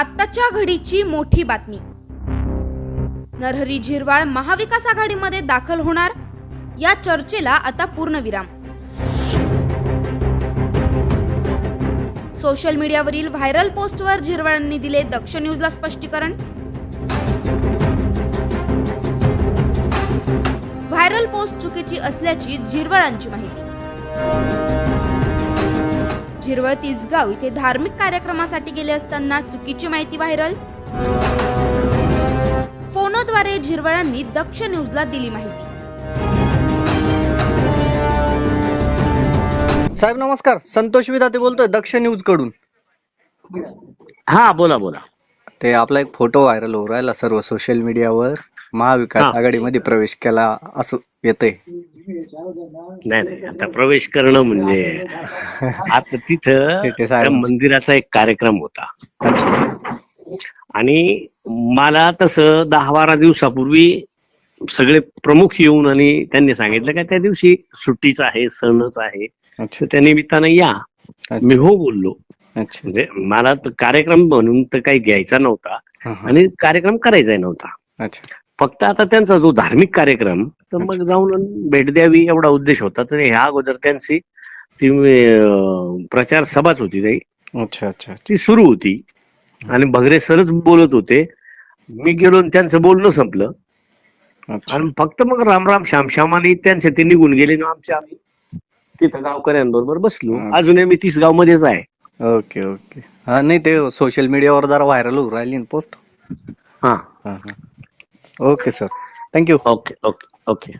आत्ताच्या घडीची मोठी बातमी. नरहरी झिरवाळ महाविकास आघाडीमध्ये दाखल होणार? या चर्चेला आता पूर्णविराम. सोशल मीडियावरील व्हायरल पोस्टवर झिरवाळांनी दिले दक्ष न्यूजला स्पष्टीकरण. व्हायरल पोस्ट चुकीची असल्याची झिरवाळांची माहिती. झिरवळ तिसगाव इथे धार्मिक कार्यक्रमासाठी गेले असताना चुकीची माहिती व्हायरल. फोनोद्वारे झिरवळांनी दक्ष न्यूजला दिली माहिती. साहेब नमस्कार. संतोष विधाते बोलतोय दक्ष न्यूजकडून. हा बोला बोला. ते आपला एक फोटो व्हायरल होऊ राहिला सर्व सोशल मीडियावर. महाविकास हा. आघाडीमध्ये प्रवेश केला असं येतंय. नाही नाही आता प्रवेश करणं म्हणजे आता तिथं. मंदिराचा एक कार्यक्रम होता. आणि मला तसं दहा बारा दिवसापूर्वी सगळे प्रमुख येऊन आणि त्यांनी सांगितलं का त्या दिवशी सुट्टीचा आहे सणच आहे. त्या निमित्तानं या. मी हो बोललो. म्हणजे मला तो कार्यक्रम म्हणून तर काही घ्यायचा नव्हता. आणि कार्यक्रम करायचा नव्हता. फक्त आता त्यांचा जो धार्मिक कार्यक्रम तर मग जाऊन भेट द्यावी एवढा उद्देश होता. तर ह्या अगोदर त्यांची ती प्रचार सभाच होती काही अच्छा अच्छा ती सुरू होती. आणि भगरे सरच बोलत होते. मी गेलो त्यांचं बोलणं संपलं. आणि फक्त मग राम राम श्याम श्याम आणि त्यांचे ते निघून गेले. आणि आमचे आम्ही तिथं गावकऱ्यांबरोबर बसलो. अजूनही मी तीस गाव मध्येच आहे. Okay okay. हा नाही ते सोशल मीडियावर जरा व्हायरल होऊ राहिली ना पोस्ट हा. हा हा okay sir thank you okay okay okay